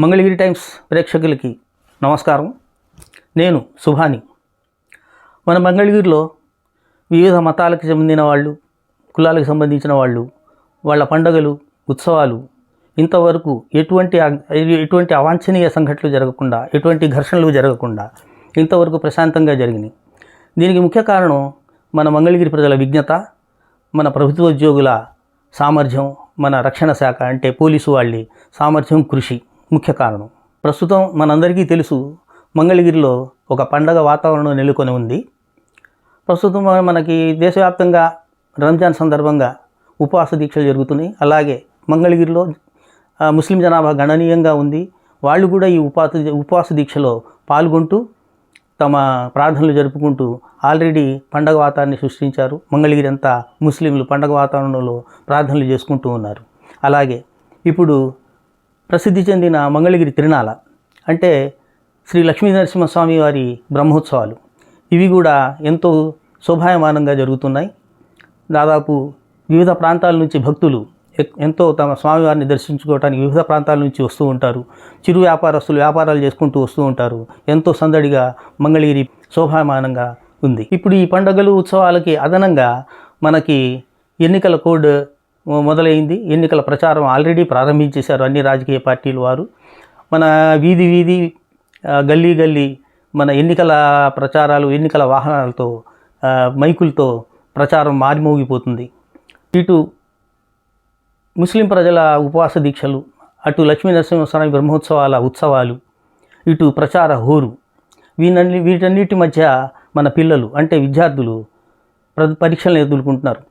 Mangalagiri times ప్రేక్షకులకి నమస్కారం. నేను సుభాని. మన మంగళగిరిలో వివిధ మతాలకు చెందిన వాళ్ళు కులాలకు సంబంధించిన వాళ్ళు వాళ్ళ పండగలు ఉత్సవాలు ఇంతవరకు ఎటువంటి ఎటువంటి అవాంఛనీయ సంఘటనలు జరగకుండా ఎటువంటి ఘర్షణలు జరగకుండా ఇంతవరకు ప్రశాంతంగా జరిగినాయి. దీనికి ముఖ్య కారణం మన మంగళగిరి ప్రజల విజ్ఞత మన ప్రభుత్వ ఉద్యోగుల సామర్థ్యం మన రక్షణ శాఖ అంటే పోలీసు వాళ్ళ సామర్థ్యం కృషి. ముఖ్య కారణం. ప్రస్తుతం మనందరికీ తెలుసు మంగళగిరిలో ఒక పండగ వాతావరణం నెలకొని ఉంది. ప్రస్తుతం మనకి దేశవ్యాప్తంగా రంజాన్ సందర్భంగా ఉపవాస దీక్షలు జరుగుతున్నాయి. అలాగే మంగళగిరిలో ముస్లిం జనాభా గణనీయంగా ఉంది. వాళ్ళు కూడా ఈ ఉపవాస ఉపవాస దీక్షలో పాల్గొంటూ తమ ప్రార్థనలు జరుపుకుంటూ ఆల్రెడీ పండగ వాతావరణాన్ని సృష్టించారు. మంగళగిరి అంతా ముస్లింలు పండగ వాతావరణంలో ప్రార్థనలు చేసుకుంటూ ఉన్నారు. అలాగే ఇప్పుడు ప్రసిద్ధి చెందిన మంగళగిరి తిరునాల అంటే శ్రీ లక్ష్మీ నరసింహస్వామి వారి బ్రహ్మోత్సవాలు. ఇవి కూడా ఎంతో శోభాయమానంగా జరుగుతున్నాయి. దాదాపు వివిధ ప్రాంతాల నుంచి భక్తులు ఎంతో తమ స్వామివారిని దర్శించుకోవడానికి వివిధ ప్రాంతాల నుంచి వస్తూ ఉంటారు. చిరు వ్యాపారస్తులు వ్యాపారాలు చేసుకుంటూ వస్తూ ఉంటారు. ఎంతో సందడిగా మంగళగిరి శోభాయమానంగా ఉంది. ఇప్పుడు ఈ పండుగలు ఉత్సవాలకి అదనంగా మనకి ఎన్నికల కోడ్ మొదలైంది. ఎన్నికల ప్రచారం ఆల్రెడీ ప్రారంభించేశారు అన్ని రాజకీయ పార్టీల వారు. మన వీధి వీధి గల్లీ గల్లీ మన ఎన్నికల ప్రచారాలు ఎన్నికల వాహనాలతో మైకులతో ప్రచారం మారిమోగిపోతుంది. ఇటు ముస్లిం ప్రజల ఉపవాస దీక్షలు అటు లక్ష్మీ నరసింహస్వామి బ్రహ్మోత్సవాల ఉత్సవాలు ఇటు ప్రచార హోరు. వీనన్ని వీటన్నిటి మధ్య మన పిల్లలు అంటే విద్యార్థులు ప్ర పరీక్షలను ఎదుర్కొంటున్నారు.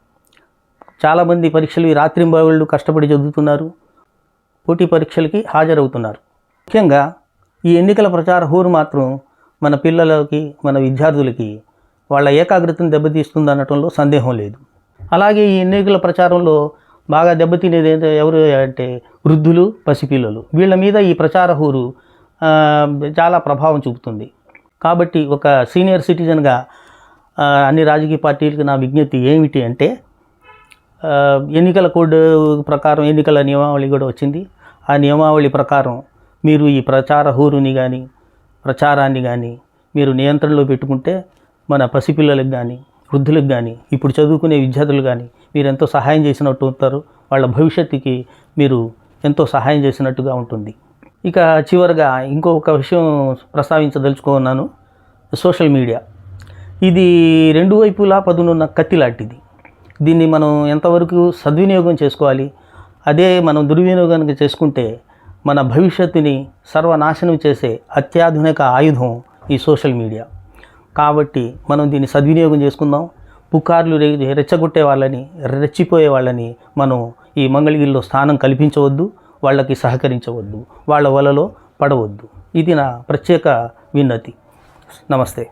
చాలామంది పరీక్షలు ఈ రాత్రింబవళ్ళు కష్టపడి చదువుతున్నారు. పోటీ పరీక్షలకి హాజరవుతున్నారు. ముఖ్యంగా ఈ ఎన్నికల ప్రచార హోరు మాత్రం మన పిల్లలకి మన విద్యార్థులకి వాళ్ళ ఏకాగ్రతను దెబ్బతీస్తుంది అనటంలో సందేహం లేదు. అలాగే ఈ ఎన్నికల ప్రచారంలో బాగా దెబ్బతినేది ఎవరు అంటే వృద్ధులు పసిపిల్లలు. వీళ్ళ మీద ఈ ప్రచార హోరు చాలా ప్రభావం చూపుతుంది. కాబట్టి ఒక సీనియర్ సిటిజన్గా అన్ని రాజకీయ పార్టీలకు నా విజ్ఞప్తి ఏమిటి అంటే ఎన్నికల కోడ్ ప్రకారం ఎన్నికల నియమావళి కూడా వచ్చింది. ఆ నియమావళి ప్రకారం మీరు ఈ ప్రచార హూరుని కానీ ప్రచారాన్ని కానీ మీరు నియంత్రణలో పెట్టుకుంటే మన పసిపిల్లలకు కానీ వృద్ధులకు కానీ ఇప్పుడు చదువుకునే విద్యార్థులు కానీ మీరు ఎంతో సహాయం చేసినట్టు ఉంటారు. వాళ్ళ భవిష్యత్తుకి మీరు ఎంతో సహాయం చేసినట్టుగా ఉంటుంది. ఇక చివరగా ఇంకొక విషయం ప్రస్తావించదలుచుకున్నాను. Social media. ఇది రెండు వైపులా పదునున్న కత్తి లాంటిది. దీన్ని మనం ఎంతవరకు సద్వినియోగం చేసుకోవాలి? అదే మనం దుర్వినియోగానికి చేసుకుంటే మన భవిష్యత్తుని సర్వనాశనం చేసే అత్యాధునిక ఆయుధం ఈ సోషల్ మీడియా. కాబట్టి మనం దీన్ని సద్వినియోగం చేసుకుందాం. పుకార్లు రెచ్చగొట్టే వాళ్ళని రెచ్చిపోయే వాళ్ళని మనం ఈ మంగళగిరిలో స్థానం కల్పించవద్దు వాళ్ళకి సహకరించవద్దు వాళ్ళ వలలో పడవద్దు. ఇది నా ప్రత్యేక విన్నతి. నమస్తే.